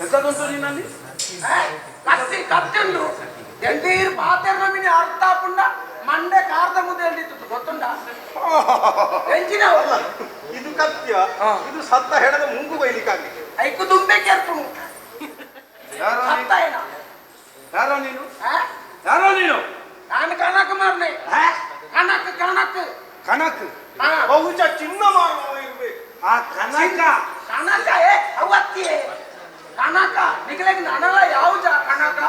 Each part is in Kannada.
ಎಂತದುಂಟು ನಿನ್ನಲ್ಲಿ ಏ, ಕತ್ತಿ ಕತ್ತಿಂಡು ಎಂಟೀರ್ ಪಾತೆರ್ ನಮಿನಿ ಅರ್ಥ ಪುಂಡ ಮಂಡೆ ಕಾರದ ಮುದ್ದೆ ಹೇಳಿತ್ತು ಗೊತ್ತುಂಡ ಎಂಚಿನ ಇದು ಕತ್ಯ ಇದು ಸತ್ತ ಹೆಣದ ಮುಂಗು ಐಕು ದುಂಬೆ ನೀನು? ಸತ್ತ ಏನ ಯಾರೋ ನೀನು? ಯಾರೋ ನೀನು? ನಾನು ಕಣಕ್ ಮಾರ್ನೆ? ಕಣಕ್ ಕಣಕ್. ಚಿನ್ನ ಕನಕ. ಕನಕ ಏ ಅವತ್ತಿ. ಕನಕ ನಿಗಲಿಗೆ ನನಲ ಯಾವ ಕನಕ ಕನಕ?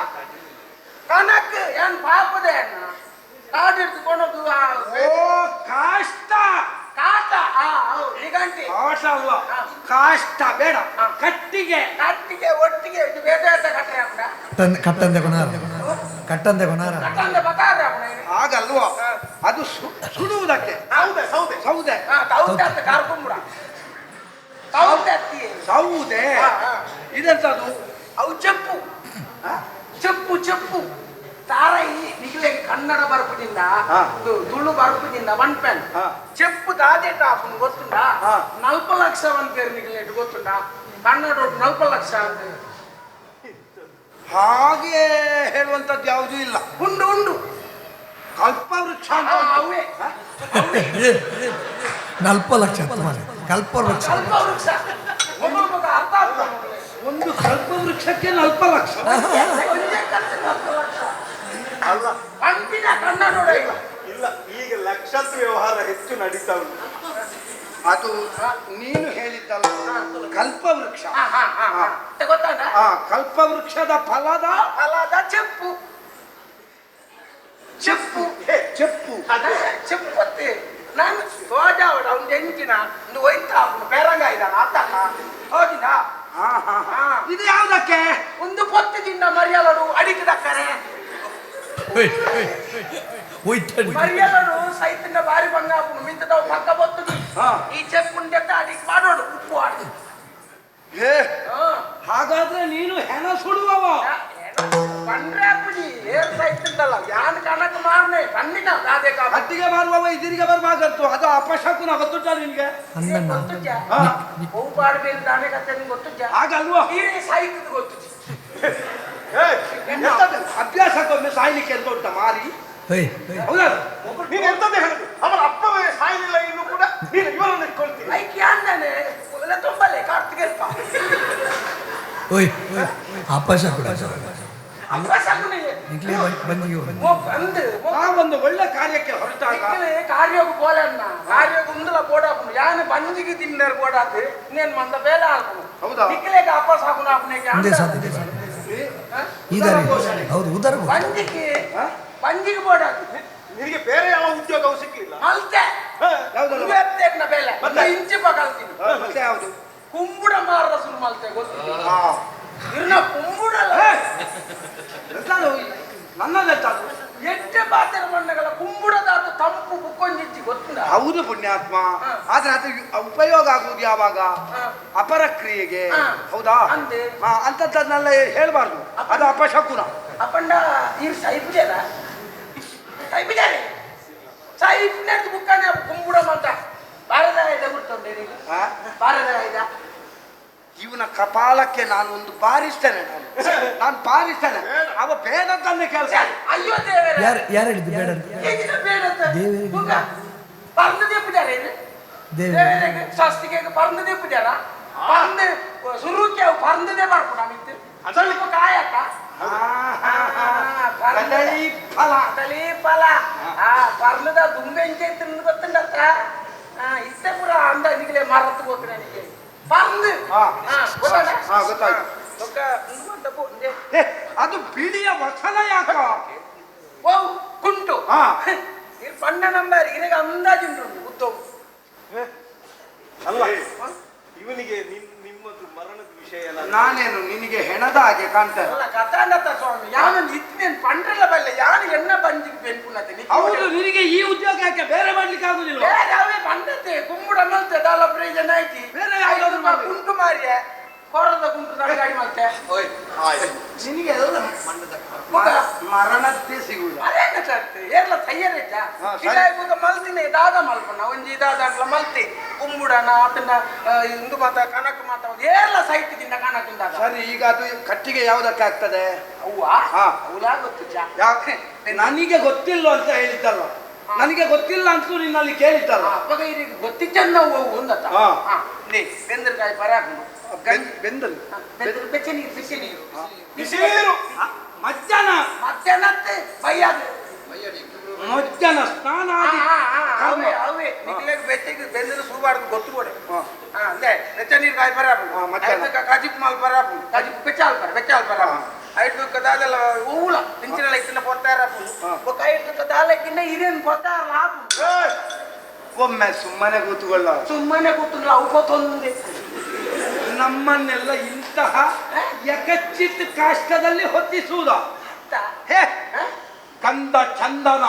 ಕನಕ್ ಏನ್ ಪಾಪದೆ ಅಣ್ಣ? ಕಾಡು ಹಿಡ್ದುಕೊಂಡು ಓ ಕಾಷ್ಟ. ಕಾಟ? ಆ ಹೌದು ನಿಗಂಟಿ ಕಾಟ ಅಲ್ಲ ಕಾಷ್ಟ ಬೇಡ. ಕಟ್ಟಿಗೆ. ಕಟ್ಟಿಗೆ ಒಟ್ಟಿಗೆ ಇದು ಬೇಟ ಕಟ್ಟೆ ಕಟ್ಟಂದೆ ಕೊನಾರ ಕಟ್ಟಂದೆ ಕೊನಾರ ಕಟ್ಟಂದೆ ಬಕಾರ ಅಪ್ಪಣ ಅದು ಸುಡುವುದಕ್ಕೆ. ಸೌದೆ. ಸೌದೆ. ಸೌದೆ ತೌತೆ ಅಂತ ಕಾರ್ಕೊಂಬಿಡ ಯಾವುದೇ ಇದಂತದು ಅವು ಚಪ್ಪು. ಚಪ್ಪು ಚಪ್ಪು. ತಾರಾಯಿ ನಿಗಳೆ ಕನ್ನಡ ಬರ್ಪದಿಂದ ತುಳು ಬರ್ಪದಿಂದ ಒನ್ ಪೆನ್ ಚಪ್ಪು ದಾದೆ ಟಾಪು ಗೊತ್ತುಂಡ ನಾಲ್ಕು ಲಕ್ಷ ಒಂದ್ ಪೇರು ನಿಗಳೆ ಗೊತ್ತುಂಡ ಕನ್ನಡ ನಾಲ್ಕು ಲಕ್ಷ ಹಾಗೆ ಹೇಳುವಂತದ್ದು ಯಾವುದು ಇಲ್ಲ. ಉಂಡು ಉಂಡು. ಕಲ್ಪ ವೃಕ್ಷ ಅಂತ ಅವೇ. ನಾಲ್ಕು ಲಕ್ಷ ಕಲ್ಪ ವೃಕ್ಷ ಕಲ್ಪ ವೃಕ್ಷ ಕಲ್ಪ ವೃಕ್ಷಕ್ಕೆ ನಲ್ಪ ಲಕ್ಷ ಅಲ್ಲ. ಅಂತಿನ ಕಣ್ಣ ನೋಡ ಇಲ್ಲ ಈಗ ಲಕ್ಷದ ವ್ಯವಹಾರ ಹೆಚ್ಚು ನಡೀತಾ ಉಂಟು. ಅದು ನೀನು ಹೇಳಿದ್ದಲ್ಲ ಕಲ್ಪವೃಕ್ಷ. ಆ ಕಲ್ಪವೃಕ್ಷದ ಫಲದ? ಫಲದ ಚೆಪ್ಪು. ಚೆಪ್ಪು. ಚೆಪ್ಪು. ಚೆಪ್ಪು ನಾನು ಸೋಜಾವಡ ಒಂದು ಎಂಜಿನ ಒಂದು ಒಯ್ತಾ ಬೇರಂಗ ಇದ್ದಾನ ಆತ ಹೋಗಿದ ಇದು ಯಾವುದಕ್ಕೆ? ಒಂದು ಪೊತ್ತಿದಿಂದ ಮರಿಯಲಡು ಅಡಿಕಿದಕ್ಕರೆ ಹೋಯ್ತಾಡಿ ಮರಿಯಲಡು ಸೈತಿನ ಬಾರಿ ಬಂಗ ಮಿಂತದವು ಪಕ್ಕ ಬೊತ್ತು. ಈ ಚೆಪ್ಪುಂಡೆ ಅಡಿಗೆ ಮಾಡೋಡು ಉಪ್ಪು ಆಡು ಏ ಹಾಗಾದ್ರೆ ನೀನು ಹೆಣ ಸುಡುವವ? ಬಂದ್ರೆ ಅಪ್ಪುಜಿ ಏನ್ ಸೈತಿಂದಲ್ಲ ಯಾನ್ ಕಣಕ್ ಮಾರ್ನೆ ಕಣ್ಣಿನ ಅದೇ ಕಾಪ. ಹಟ್ಟಿಗೆ ಬರುವವ ಇದಿರಿಗೆ ಬರ್ಬಾರ್ದು ಅದು ಅಪಶಕುನ ಗೊತ್ತುಂಟ ನಿನ್ಗೆ? ಗೊತ್ತುಜ್ಜ ಹಾ. ಹೂ ಪಾಡ್ಬೇಕು ದಾನೆ ಕತೆ ನಿಂಗೆ ಗೊತ್ತುಜ್ಜ ಹಾಗಲ್ವಾ ಈ ಸಾಹಿತ್ಯದ ಗೊತ್ತುಜ್ಜಿ ಅಭ್ಯಾಸ ಅಭ್ಯಾಸಕ್ಕೊಮ್ಮೆ ಸಾಯ್ಲಿಕ್ಕೆ ಅಂತ ಉಂಟ ಮಾರಿ? ಹೌದಾ? ನೀನು ಎಂತದ್ದು ಹೇಳುದು? ಅವರ ಅಪ್ಪವೇ ಸಾಯಲಿಲ್ಲ ಇನ್ನು ಕೂಡ ನೀನು ಇವರನ್ನು ಇಟ್ಕೊಳ್ತೀನಿ ಲೈಕ್ ಯಾನ್ನೇ ಒಳ್ಳೆ ತುಂಬಲೆ ಕೂಡ ಅಪ್ಪ ಬಂದಿಯೋ ಅಂದು ನಾವೊಂದು ಒಳ್ಳೆ ಕಾರ್ಯಕ್ಕೆ ಹೊರಟಾಗ ಕಾರ್ಯೋಗ ಬೋಲನ್ನ ಕಾರ್ಯೋಗ ಉಂದಲ ಬೋಡಾಪುನು ಯಾನ ಬಂದಿಗೆ ತಿನ್ನರ್ ಬೋಡಾದು ಇನ್ನೇನ್ ಮಂದ ಬೇಲ ಹೌದಾ? ನಿಕ್ಲೆಗೆ ಅಪ್ಪ ಸಾಗುನ ಅಪ್ಪನಿಗೆ ಒಂದೇ ಸಾಧ್ಯ ಹೌದು ಉದರ ಬಂದಿಗೆ ಹಾ? ಬಂಜಿಗೆ ಬೋಡಾದು ನಿನಗೆ ಬೇರೆ ಯಾವ ಉದ್ಯೋಗ ಸಿಕ್ಕಲಿಲ್ಲ ಮಲ್ತೆ ಯಾವ್ದಲ್ಲ? ಇವತ್ತೇನ ಬೇಲೆ. ಮತ್ತೆ? ಇಂಚಿ ಪಗಲ್ತೀನಿ ಮತ್ತೆ ಯಾವುದು? ಕುಂಬುಡ ಮಾರದ ಸುರು ಮಲ್ತೆ ಗೊತ್ತು ಹಾ. ಇರ್ನ ಕುಂಬುಡಲ್ಲ. ಎಂತದು? ನನ್ನದೆಂತದು ಎಟ್ಟೆ ಪಾತ್ರ ಮಣ್ಣಗಳ ಕುಂಬುಡದಾದ ತಂಪು ಬುಕ್ಕೊಂಜಿಚ್ಚಿ ಗೊತ್ತಿಲ್ಲ ಹೌದು ಪುಣ್ಯಾತ್ಮ. ಆದ್ರೆ ಅದು ಉಪಯೋಗ ಆಗುವುದು ಯಾವಾಗ. ಅಪರ ಕ್ರಿಯೆಗೆ. ಹೌದಾ? ಅಂದೆ. ಅಂತದ್ದನ್ನೆಲ್ಲ ಹೇಳ್ಬಾರ್ದು. ಅದು ಅಪಶಕುನ. ಅಪಂಡ ಈ ಸೈಫ್ ಜನ ಸೈಫ್ ಜಾರಿ ಸೈಫ್ ನೆಟ್ ಬುಕ್ಕನೆ ಕುಂಬುಡ ಮಂತ ಬಾರದ ಇದೆ ನೀನು. ಹಾ? ಬಾರದ ಇದೆ. ಇವನ ಕಪಾಲಕ್ಕೆ ನಾನು ಒಂದು ಬಾರಿಸ್ತೇನೆ ನಾನು. ನಾನು ಬಾರಿಸ್ತೇನೆ. ಅವ ಬೇಡದ್ದನ್ನೇ ಕೆಲಸ. ಅಯ್ಯೋ ದೇವರೇ. ಯಾರು ಯಾರು ಹೇಳಿದ್ದು ಬೇಡ ಅಂತ? ಬೇಡ ಅಂತ. ದೇವರಿಗೆ ಬುಕ್ಕ ಪರ್ಣದೆ ಪೂಜಾರ ಇದು? ದೇವರಿಗೆ ದೇವರಿಗೆ ಶಾಸ್ತ್ರಿಗೆ ಪರ್ಣದೇ ಪೂಜಾರ ಪರ್ಣ ಸುರುಕ್ಕೆ ಪರ್ಣದೆ ಬರ್ಕೊಂಡು ಕಾಯಕ. ಹಾ, ಹಾ, ಹಾ. ಕದಳಿ ಫಲ. ಕದಳಿ ಫಲ. ಆ ಪರ್ಣದ ದುಂಬೆ ಇಂಚೆ ತಿಂದು ಆ, ಇತ್ತೆ ಪುರ ಅಂದ ನಿಗಲೆ ಮರತ್ತು ಹೋಗ್ತೀನಿ ನನಗೆ. ಪರ್ಣ್ ಹಾ. ಹಾ ಗೊತ್ತಾ ಹಾ, ಗೊತ್ತಾಯ್ತು. ಏ, ಅದು ಬಿಳಿಯ ವಚನ ಯಾಕ? ಓ ಕುಂಟು. ಹಾ. ಇದು ಪಣ್ಣ ನಂಬರ್ ಇರಗ ಅಂದಾಜುಂಟು ಉತ್ತಮ ಅಲ್ಲ ಇವನಿಗೆ ನಿಮ್ ನಿಮ್ಮದು ಮರಣದ ವಿಷಯ ಎಲ್ಲ ನಾನೇನು ನಿನಗೆ ಹೆಣದ ಹಾಗೆ ಕಾಣ್ತೇನೆ ಅಲ್ಲ ಕಥಾನತ ಸ್ವಾಮಿ ಯಾವನ್ ಇತ್ತಿನೇನ್ ಪಂಡ್ರಲ್ಲ ಬಲ್ಲ ಯಾರು ಎಣ್ಣ ಬಂಜಿಗೆ ಬೆನ್ಪುನತೆ ಹೌದು ನಿನಗೆ ಈ ಉದ್ಯೋಗ ಯಾಕೆ? ಬೇರೆ ಮಾಡ್ಲಿಕ್ಕೆ ಆಗುದಿಲ್ಲ ಬೇರೆ ಅವೇ ಬಂದತೆ ಕುಂಬುಡ ಮಲ್ತೆ ದಾಲ ಪ್ರಯೋಜನ ಐತಿ. ಬೇರೆ ಯಾವ್ದಾದ್ರು ಐದು ರೂಪಾಯಿ ಕುಂಟು ಮಾರಿಯ ಕೊರದ ಉಂಟು ನನ್ನ ಗಾಡಿ ಮತ್ತೆ ನಿನಗೆ ಎಲ್ಲ ಮ- ಮರಣದ್ದೇ ಸಿಗುವುದ. ಅದೇನ ಚರ್ತೆ ಎಲ್ಲ ಸರಿ. ಇದಾಗ ಮಲ್ತಿನಿ ದಾದ ಮಲ್ಪನ ಒಂಜಿ ದಾದಾಗ್ಲ ಮಲ್ತಿ. ಕುಂಬುಡನ ಅದನ್ನ ಆ, ಇಂದು ಮಾತ ಕನಕ ಮಾತ ಎಲ್ಲ ಸೈಟ್ದಿಂದ ಕನಕಿಂದ ಸರಿ ಈಗ ಅದು ಕಟ್ಟಿಗೆ ಯಾವ್ದಕ್ಕೆ ಆಗ್ತದೆ? ಅವ್ವ. ಅವಲಾ ಗೊತ್ತು ನನಗೆ ಗೊತ್ತಿಲ್ಲ ಅಂತ ಹೇಳಿದ್ದಲ್ಲ. ನನಗೆ ಗೊತ್ತಿಲ್ಲ ಅಂತ ನಿನ್ನಲ್ಲಿ ಕೇಳಿದ್ದಲ್ಲ. ಅಪ್ಪಗ ಇರಿಗೆ ಗೊತ್ತಿದ್ದನ್ನ ಅವು ಒಂದತ್ತ ಬೆಂದ್ರಕಾಯಿ ಪರಾಕೊಂಡು ಬೆನ್- ಬೆಂದಲು. ಬೆಚ್ಚ ನೀರು ಬಿಸಿ ನೀರು ಬಿಸಿ ನೀರು ಮಧ್ಯಾಹ್ನ. ಮಧ್ಯಾಹ್ನಕ್ಕೆ ಬೈಯಾದ. ಮಧ್ಯಾಹ್ನ ಸ್ನಾನ ಆಗಿ. ಅವೇ ಅವೇ. ನಿಕ್ಲೆಗ್ ಬೆಚ್ಚಗೆ ಬೆಂದಲು ಸುಡಬಾರ್ದು ಗೊತ್ತು ಕೊಡೆ. ಅಂದ್ರೆ ಬೆಚ್ಚ ನೀರು ಕಾಯಿ ಬರಾಬು ಮಧ್ಯಾಹ್ನ. ಕಾಜಿಪ್ ಮಾಲ್ ಬರಾಬು ಕಾಜಿಪ್ ಬೆಚ್ಚ ಹಾಲ್ ಬರ ಬೆಚ್ಚ ಹಾಲ್ ಬರಾಬು ಐದು ಕದಾಲೆಲ್ಲ ಹೂಳ ಪಿಂಚಿನ ಲೈಕಿನ ಕೊಡ್ತಾರಪ್ಪು ಒಬ್ಬ ಐದು ಕದಾಲಕ್ಕಿನ್ನ ಹಿರಿಯನ್ ಕೊಡ್ತಾರ ಒಮ್ಮೆ ಸುಮ್ಮನೆ ಕೂತ್ಕೊಳ್ಳ. ಸುಮ್ಮನೆ ಕೂತ್ಕೊಳ್ಳ ಅವು ಗೊತ್ತೊಂದೇ ನಮ್ಮನ್ನೆಲ್ಲ ಇಂತಹ ಯಕಚಿತ್ ಕಾಷ್ಟದಲ್ಲಿ ಹೊತ್ತಿಸುವುದ. ಹೇ ಕಂದ ಚಂದನ.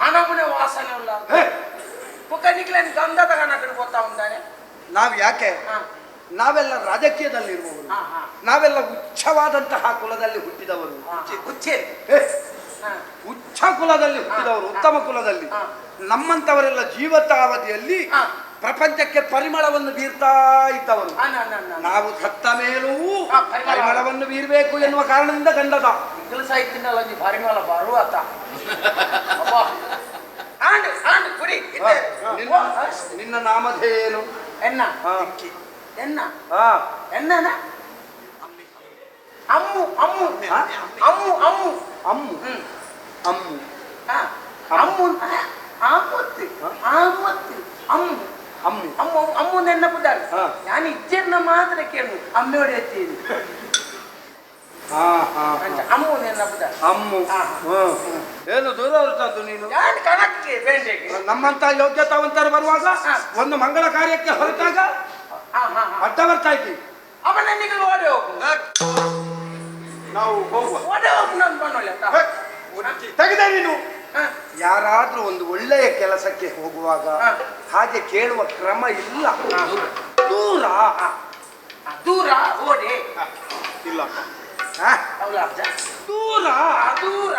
ಹಣಮನೆ ವಾಸನೆ ಉಲ್ಲ ಪುಕನಿಗ್ಲೇನು ಗಂಧ ತಗೊಂಡು ಗೊತ್ತಾ ಉಂಟಾನೆ. ನಾವು ಯಾಕೆ? ನಾವೆಲ್ಲ ರಾಜಕೀಯದಲ್ಲಿರುವವರು ನಾವೆಲ್ಲ ಉಚ್ಛವಾದಂತಹ ಕುಲದಲ್ಲಿ ಹುಟ್ಟಿದವರು. ಉಚ್ಚೆ ಉಚ್ಚ ಕುಲದಲ್ಲಿ ಹುಟ್ಟಿದವರು ಉತ್ತಮ ಕುಲದಲ್ಲಿ. ನಮ್ಮಂತವರೆಲ್ಲ ಜೀವತಾವಧಿಯಲ್ಲಿ ಪ್ರಪಂಚಕ್ಕೆ ಪರಿಮಳವನ್ನು ಬೀರ್ತಾ ಇದ್ದವರು. ನಾವು ಸತ್ತ ಮೇಲೂ ಪರಿಮಳವನ್ನು ಬೀರಬೇಕು ಎನ್ನುವ ಕಾರಣದಿಂದ ಗಂಧದ. ಕೆಲಸ ಇತ್ತಿನಲ್ಲ ನೀವು ಪರಿಮಳ ಬರುವ ನಿನ್ನ ನಾಮಧೇನು. ಎನ್ನ? ಎನ್ನ? ಎನ್ನ ಅಮ್ಮು ಅಮ್ಮು. ಅಮ್ಮು ಅಮ್ಮು. ಅಮ್ಮು. ಅಮ್ಮು. ಅಮ್ಮು. ಆಮತ್ತು ಆಮತ್ತು ಅಮ್ಮು. ಇಜ್ಜರ್ನ ಮಾತ್ರ ಕೇಳು ಅಮ್ಮೆಯೋടെ ಎತ್ತೀನಿ ಹಾ ಹಾ ಅಂತ ಅಮ್ಮ ನೆನಪುದಾರೆ. ಅಮ್ಮು. ಹಾ. ಅಮ್ಮು ಏನು ದೂರ ಹೊರಟದ್ದು ನೀನು? ನಾನು ಕಣಕ್ಕೆ ಬೇಂಡೆಗೆ? ನಮ್ಮಂತ ಯೋಗ್ಯತಾವಂತರು ಬರುವಾಗ ಒಂದು ಮಂಗಳ ಕಾರ್ಯಕ್ಕೆ ಹೊರಟಾಗ ಹಾ ಹಾ ಹಾ. ಅಡ್ಡ ಬರ್ತಾ ಇದ್ದಿ. ಅವ ನನಗೆ ಓಡಿ ಹೋಗು. ನಾವು ಹೋಗುವ. ಓಡಿ ಹೋಗು ನಾನು ಬನ್ನೊಳ್ಳೆ ಅಂತ ಹೇ, ನೀನು. ಹಾ. ಯಾರಾದ್ರೂ ಒಂದು ಒಳ್ಳೆಯ ಕೆಲಸಕ್ಕೆ ಹೋಗುವಾಗ ಹಾ. ಹಾಗೆ ಕೇಳುವ ಕ್ರಮ ಇಲ್ಲ. ದೂರ. ದೂರ ಓಡಿ ಇಲ್ಲ ಹೌದಾ ದೂರ ದೂರ.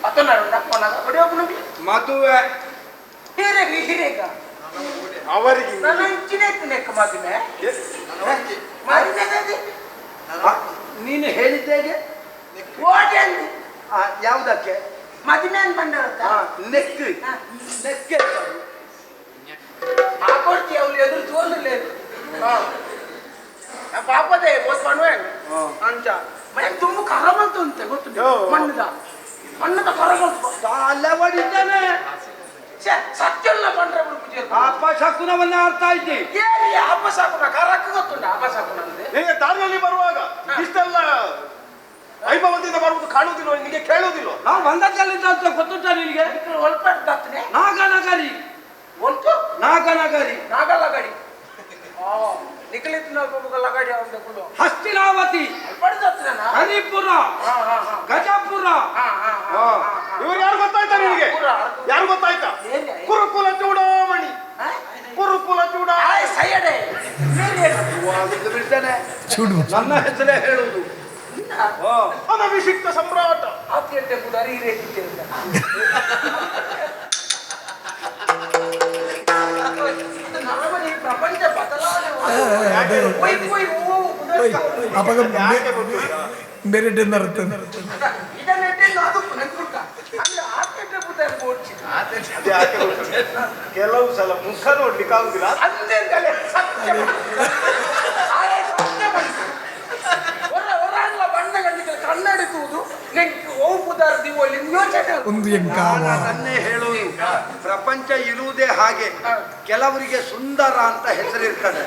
ಓಡಿ ಮದುವೆ. ಹಿರೇಗ ಹಿರೇಗ. ಅವರಿಗೆ. ನನ್ನ ಇಂಚಿನ ಮದುವೆ. ನೀನು ಹೇಳಿದ್ದೇಗೆ ಓಡಿ ಅಂದಿ ಯಾವುದಕ್ಕೆ? ಮದುವೆನ್ ಬಂದವತ್ತ? ನೆಕ್ ನೆಕ್ ಪಾಪಡ್ತಿ ಅವ್ರು. ಎದುರು ತೋರ್ಲಿಲ್ಲ ಪಾಪದೇ ಓದ್ ಪಣುವೆ ಅಂತ ಮನೆ ತುಂಬ ಕರ ಬಂತು ಅಂತೆ ಗೊತ್ತು ಮಣ್ಣದ. ಮಣ್ಣದ ಕರ ಬಂತು ಅಲ್ಲವಡಿದ್ದಾನೆ ಸತ್ಯಲ್ಲ ಪಂಡ್ರೆ ಪೂಜೆ. ಅಪ್ಪ ಶಕುನವನ್ನ ಅರ್ಥ ಇದ್ದಿ. ಏ ಅಪ್ಪ ಶಾಕುನ ಕರಕ್ಕೆ ಗೊತ್ತುಂಟ ಅಪ್ಪ ಶಾಕುನ ಅಂದ್ರೆ ದಾರಿಯಲ್ಲಿ ಬರುವಾಗ ಇಷ್ಟೆಲ್ಲ ವೈಭವದಿಂದ ಬರುವುದು ಕಾಣುವುದಿಲ್ಲ ನಿಮಗೆ ಕೇಳುವುದಿಲ್ಲ ನಾವು ಬಂದದ್ದಲ್ಲಿದ್ದ ಅಂತ ಗೊತ್ತುಂಟ ನಿನಗೆ? ಒಳಪಡ್ತಾನೆ ನಾಗನಗರಿ. ಒಂದು ನಾಗನಗರಿ. ನಾಗಲಗಡಿ. ಗಡಿ ಆ ನಿಖಲಿತ್ ನಲ್ಪಲ್ಲ ಗಡಿ ಅವನ ಕುಲು ಹಸ್ತಿನಾವತಿ. ಪಡ್ದತ್ತನ ಹರಿಪುರ. ಹಾ ಹಾ ಹಾ. ಗಜಪುರ. ಹಾ ಹಾ ಹಾ ಇವರು ಯಾರು ಗೊತ್ತಾಯ್ತಾ ನಿನಗೆ? ಯಾರು ಗೊತ್ತಾಯ್ತಾ? ಕುರುಕುಲ ಚೂಡಾಮಣಿ. ಕುರುಕುಲ ಚೂಡ ಆಯ್ ಸೈಯಡೆ. ಇದು ಬಿಡ್ತೇನೆ. ಚೂಡು ನನ್ನ ಹೆಸರೇ ಹೇಳುವುದು ಅನಭಿಷಿಕ್ತ ಸಮ್ರಾಟ. ಆತ್ಯಂತೆ ಬುಧಾರಿ ರೀತಿ ಪ್ರಪಂಚ ಬದಲಾವಣೆ ಬೇರೆ ಯಾಕೆ ಕೆಲವು ಸಲ ಮುಖ ನೋಡ್ಲಿಕ್ಕೆ ಆಗುದಿಲ್ಲ. ಓ ಬುಧಾರ ದಿವೋಲಿ ಯೋಚನೆ ಒಂದು ಅದನ್ನೇ ಹೇಳೋದು. ಪ್ರಪಂಚ ಇರುವುದೇ ಹಾಗೆ ಕೆಲವರಿಗೆ ಸುಂದರ ಅಂತ ಹೆಸರಿರ್ತದೆ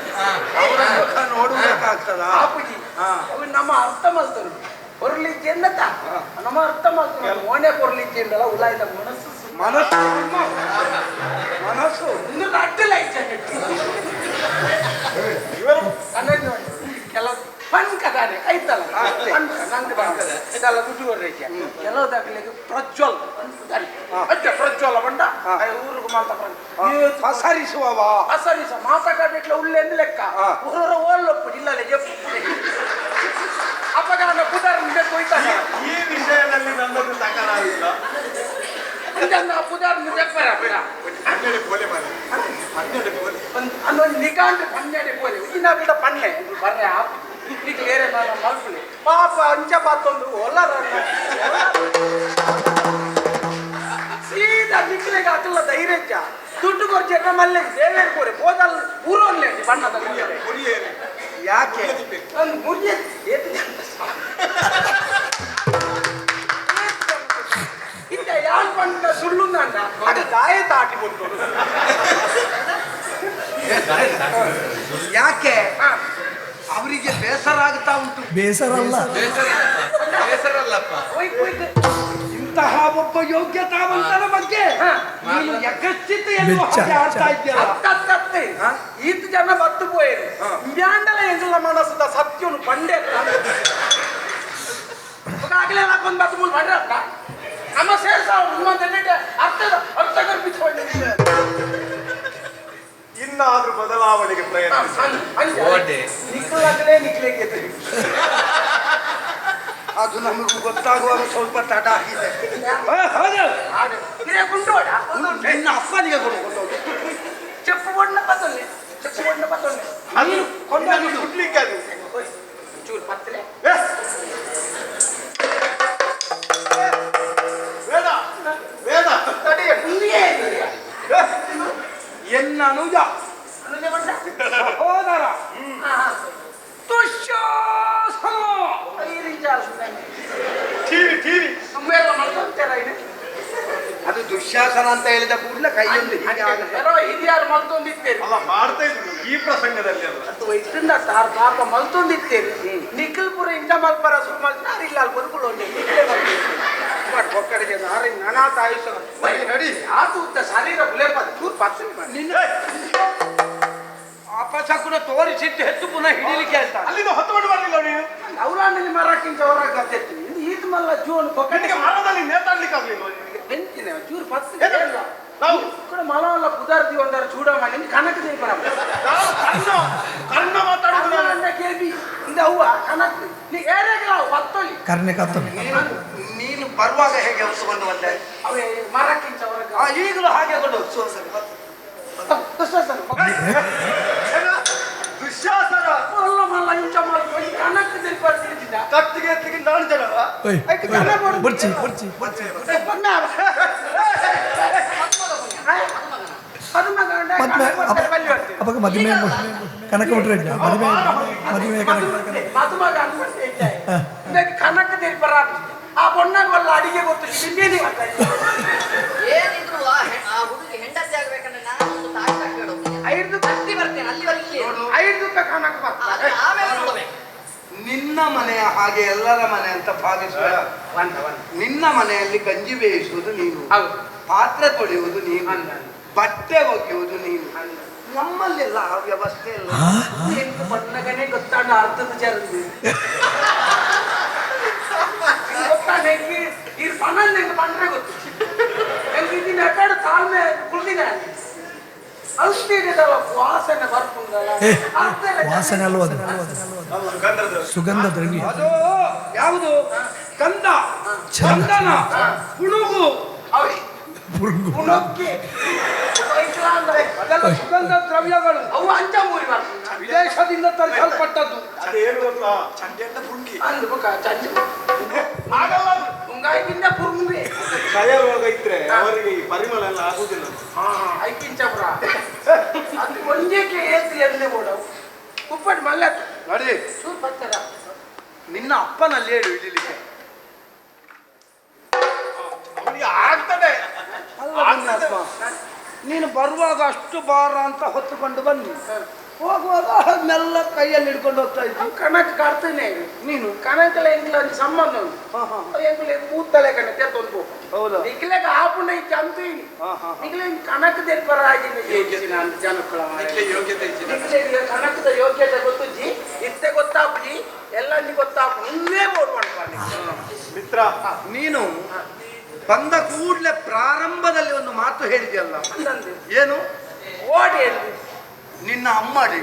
ಅವರ ಮುಖ ನೋಡಬೇಕಾಗ್ತದ. ಅವು ನಮ್ಮ ಅರ್ಥ ಮಾಡ್ತಾರೆ. ಹೊರಲಿಕ್ಕೆ ಎಂದತ್ತ ನಮ್ಮ ಅರ್ಥ ಮಾಡ್ತಾರೆ. ಮೋನೆ ಕೊರ್ಲಿಕ್ಕೆ ಎಂದಲ್ಲ ಉಲಾಯ್ದ ಮನಸ್ಸು. ಮನಸ್ಸು? ಮನಸ್ಸು? ಇನ್ನು ಅಡ್ಡಿಲ್ಲ ಇವರು ಕನ್ನಡ ಕೆಲವು ಪಂಕದಾನೆ ಐತಲ್ಲ? ಪಂಕ ನಂದು ಪಂಕ ಇದೆಲ್ಲ ದುಡ್ಡು ರೇಖೆ ಕೆಲವು ದಾಖಲೆಗೆ ಪ್ರಜ್ವಲ್ ಅಷ್ಟೇ ಪ್ರಜ್ವಲ ಬಂಡ. ಊರಿಗೆ ಮಾತಾಡ ಪಸರಿಸುವವ. ಸರಿ ಸರ್ ಮಾತಾಡಬೇಕಲ್ಲ ಉಳ್ಳೆ ಎಂದು ಲೆಕ್ಕ. ಊರ ಓಲ್ಲೊಪ್ಪು ಇಲ್ಲಲ್ಲ ಜಪ್ಪು ಅಪಗಾನ ಕುದರ್ ಮುಂದೆ ಕೊಯ್ತಾನೆ ಈ ವಿಷಯದಲ್ಲಿ ನನ್ನದು ತಕರಾರಿಲ್ಲ ಇದನ್ನ ಪುದಾರ್ ಮುಂದೆ ಬರ ಬೇಡ. ಹನ್ನೆರಡು ಬೋಲೆ ಮಾರೆ ಹನ್ನೆರಡು ಇನ್ನ ಬಿಡ ಬರ್ರೆ ಆಪ್. ಈಗ ಬೇರೆ ನಾನು ಮಲ್ಪನೆ ಪಾಪ ಅಂಚ ಬಾತೊಂದು ಒಲ್ಲ ಸೀದಾ ನಿಕ್ಲೆಗೆ ಹಾಕಲ್ಲ ಧೈರ್ಯ ದುಡ್ಡು ಕೊರ್ಚೆ ಮಲ್ಲೆ ದೇವೇರ್ ಕೋರೆ ಹೋದಲ್ಲ ಊರಲ್ಲೇ ಬಣ್ಣದ ಯಾಕೆ? ಒಂದು ಮುರಿಯ ಇಂತ ಯಾರು ಬಣ್ಣ ಸುಳ್ಳು ಅಂದ ಅದು ದಾಯ ತಾಟಿ ಹಾ ಅವರಿಗೆ ಬೇಸರ ಆಗ್ತಾ ಉಂಟು ಬೇಸರ ಅಲ್ಲ ಬೇಸರ ಇಂತಹ ಒಬ್ಬ ಯೋಗ್ಯತಾವಂತನ ಬಗ್ಗೆ. ನೀನು ಯಕಶ್ಚಿತ. ಹಾಗೆ ಆಡ್ತಾ ಇದ್ದೀಯಲ್ಲ ಈತ್ ಜನ ಬತ್ತು ಪೋಯರು. ಮ್ಯಾಂಡಲ ಎಂಜಲ ಮನಸ್ಸದ ಸತ್ಯನು ಪಂಡೆ ಆಗಲೇ ಹಾಕೊಂಡ್ ಬತ್ತು ಮೂಲ ಮಾಡ್ರಪ್ಪ ನಮ್ಮ ಸೇರ್ಸ ಅರ್ಥದ ಅರ್ಥ ಇನ್ನಾದ್ರೂ ಬದಲಾವಣೆಗೆ ಪ್ರಯತ್ನ ನಿಕ್ಕಲಾಗಲೇ ನಿಕ್ಲಿಕ್ಕೆ ಅದು ನಮಗೂ ಗೊತ್ತಾಗುವಾಗ ಸ್ವಲ್ಪ ತಡ ಆಗಿದೆ ನಿನ್ನ ಅಪ್ಪನಿಗೆ ಕೊಡು ಇದ್ಯಾರು ಮಲ್ತೊಂದಿತ್ತೇರಿ ಅಲ್ಲ ಮಾಡ್ತಾ ಈ ಪ್ರಸಂಗದಲ್ಲಿ ಅಲ್ಲ. ಅಥವಾ ಇದನ್ನ ತಾರ್ ಪಾಪ ಮಲ್ತೊಂದಿತ್ತೇರಿ ನಿಖಲ್ಪುರ ಇಂದ ಮಲ್ಪರ ಸುಮ್ಮಲ್ ನಾರಿಲ್ಲ ಅಲ್ಲಿ ಬದುಕೊಳ್ಳೋಣ ಒಕ್ಕಡಿಗೆ ನಾರಿ ನಾನಾ ತಾಯುಷ ನಡಿ. ಆತು ಉದ್ದ ಶರೀರ ಬುಲೆಪ ದೂರ್ ಪಾತ್ರ ನಿನ್ನ ವಾಪಸ್ ಕೂಡ ತೋರಿಸಿದ್ದು ಹೆಚ್ಚು ಪುನಃ ಹಿಡಿಲಿಕ್ಕೆ ಅಂತ. ಅಲ್ಲಿಂದ ಹೊತ್ತು ಮಾಡಲಿಲ್ಲ ನೀನು? ಅವರಾಣಿನ ಮರಾಕಿಂತ ಹೊರಗೆ ಗದ್ದೆತ್ತೀನಿ ಮಲ್ಲ ಜೂನ್ ಪೊಕ್ಕಡಿಗೆ ಮರದಲ್ಲಿ ನೇತಾಡ್ಲಿಕ್ಕೆ ಆಗಲಿಲ್ಲ ಬೆಂತಿನ ಚೂರು ఇక్కడ మనవల్ల కుదరది ఉండరు చూడమని కనక దిగరం ನಾವು ಕರ್ಣ ಕರ್ಣ ಮಾತಾಡುದು ನಾನು. ಕೇಳಿ ಇಂದ ಅವ್ವ ಕನಕ ನೀ ಏರಿಯಾಗೆ ನಾವು ಬತ್ತೊಲಿ ಕರ್ನೆ ಕತ್ತನೆ ನೀನು ನೀನು ಬರುವಾಗ ಹೇಗೆ ಹೊಸ್ಕೊಂಡು ಬಂದೆ ಅವೇ ಮರಕ್ಕಿಂತ ಹೊರಗೆ ಆ, ಈಗಲೂ ಹಾಗೆ ಕೊಂಡು ಸೋ ಸರಿ, ಮತ್ತೆ. ಏನ? ದುಶ್ಯಾಸನ ಮಲ್ಲ ಮಲ್ಲ ಇಂಚ ಮಾಡಿ ಕನಕ ದಿಲ್ಪರ್ತಿದ್ದ ಕತ್ತಿಗೆ ಎತ್ತಿಗೆ ನಾನು ಜನವ ಓಯ್ ಓಯ್ ಬರ್ಚಿ ಬರ್ಚಿ ಬರ್ಚಿ ಅದು ಅವಾಗ ಮದುವೆ ಕನಕ ಬಿಟ್ರೆ ಮದುವೆ ಮದುವೆ ಕನಕ ಆ ಬೊಣ್ಣಗ ವಲ್ಲ ಅಡಿಗೆ ಗೊತ್ತು ಇನ್ನೇನು ಏನಿದ್ರು ಆ ಹುಡುಗಿ ಹೆಂಡತಿ ಆಗ್ಬೇಕಂದ್ರೆ ನಾನು ಒಂದು ತಾಯಿ ಐದು ಕಟ್ಟಿ ಬರ್ತೇನೆ ಅಲ್ಲಿವರೆಗೆ. ಐದು ಕನಕ ಬರ್ತಾರೆ ಆಮೇಲೆ ನೋಡ್ಬೇಕು ನಿನ್ನ ಮನೆಯ ಹಾಗೆ ಎಲ್ಲರ ಮನೆ ಅಂತ ಭಾವಿಸುವ ನಿನ್ನ ಮನೆಯಲ್ಲಿ ಗಂಜಿ ಬೇಯಿಸುವುದು ನೀನು. ಹೌದು. ಪಾತ್ರೆ ತೊಳೆಯುವುದು ನೀವು. ಬಟ್ಟೆ ಒಗೆಯುವುದು ನೀವು. ನಮ್ಮಲ್ಲೆಲ್ಲ ಆ ವ್ಯವಸ್ಥೆ ಇಲ್ಲ. ಬಂದಾಗನೇ ಗೊತ್ತಾಣ ಅರ್ಥದ ಜರದಿ ಗೊತ್ತು. ಹೆಂಗೆ ಇದೀನಿ ಅಡ್ಡಾಡು ತಾಳ್ಮೆ ಕುಳ್ದಿನ ವಾಸನೆ ಅಲ್ವ ಸುಗಂಧ ದ್ರವ್ಯ ಅದು ಯಾವುದು? ಕಂದ. ಚಂದ. ಚಂದನ. ಹುಡುಗು ಅವಿ ಪುರುಗು. ಉಣಕ್ಕೆ ಉಪಯೋಗಿಸಲ್ಲ ಅಂದ್ರೆ ಅದೆಲ್ಲ ಸುಗಂಧ ದ್ರವ್ಯಗಳು. ಅವು ಬರ್ತದೆ ವಿದೇಶದಿಂದ ತರಿಸಲ್ಪಟ್ಟದ್ದು. ಅದೇನು ಗೊತ್ತಾ ಚಂಡಿಯಂತ ಪುಂಗಿ ಅಂದು ಬುಕ್ಕ ಚಂಚ. ಆಗಲ್ಲ. ಮುಂಗಾಯ್ಕಿಂದ ಪುರ್ಮುಂಬಿ ಕ್ಷಯ ರೋಗ ಇದ್ರೆ ಅವರಿಗೆ ಈ ಪರಿಮಳ ಎಲ್ಲ ಆಗುದಿಲ್ಲ ಹಾ ಐಕಿಂಚಪ್ರ ಅದು ಒಂದೇಕೆ ಏತ್ರಿ ಅಂದೆ ಬೋಡವು ಉಪ್ಪಟ್ಟು ಮಲ್ಲ ನೋಡಿ ಬರ್ತಾರ ನಿನ್ನ ಅಪ್ಪನಲ್ಲಿ ಹೇಳು ಇಳಿಲಿಕ್ಕೆ. ಅವನಿಗೆ ಆಗ್ತದೆ. ನೀನು ಬರುವಾಗ ಅಷ್ಟು ಭಾರ ಅಂತ ಹೊತ್ತುಕೊಂಡು ಬನ್ನಿ. ಹೋಗುವಾಗ ಮೆಲ್ಲ ಕೈಯಲ್ಲಿ ಹಿಡ್ಕೊಂಡು ಹೋಗ್ತಾ ಇದ್ದೆ. ಕನಕ ಕಾಡ್ತೇನೆ ನೀನು? ಕನಕಲ ಎಂಗ್ಲ ಒಂದು ಸಂಬಂಧ ಉಂಟು. ಹಾ, ಹಾ, ಎಂಗ್ಲ ಕೂತಲೆ ಕಣ ತೆತ್ತೊಂದು ಹೌದಾ? ನಿಕ್ಲೆಗ ಆಪುಂಡ ಇತ್ತು ಅಂತೀನಿ ಹಾ, ಹಾ, ಹಾ. ನಿಕ್ಲೆ ಕನಕ ಜನಕ್ಕಳ ಕಣಕದ ಯೋಗ್ಯತೆ. ಅಂತ ಜನಕ್ಕಳ ಯೋಗ್ಯತೆ ಇಚ್ಛೆ ಜಿ ಕನಕದ ಯೋಗ್ಯತೆ ಗೊತ್ತುಜ್ಜಿ? ಇತ್ತೆ ಗೊತ್ತಾಪುಜಿ ಎಲ್ಲ ಗೊತ್ತಾಪು ಮುಂದೆ ಬೋರ್ಡ್ ಮಾಡ್ತಾರೆ ಮಿತ್ರ ನೀನು ಬಂದ ಕೂಡಲೇ ಪ್ರಾರಂಭದಲ್ಲಿ ಒಂದು ಮಾತು ಹೇಳಿದೆಯಲ್ಲ? ಏನು? ಓಡಿ ನಿನ್ನ ಅಮ್ಮಡಿ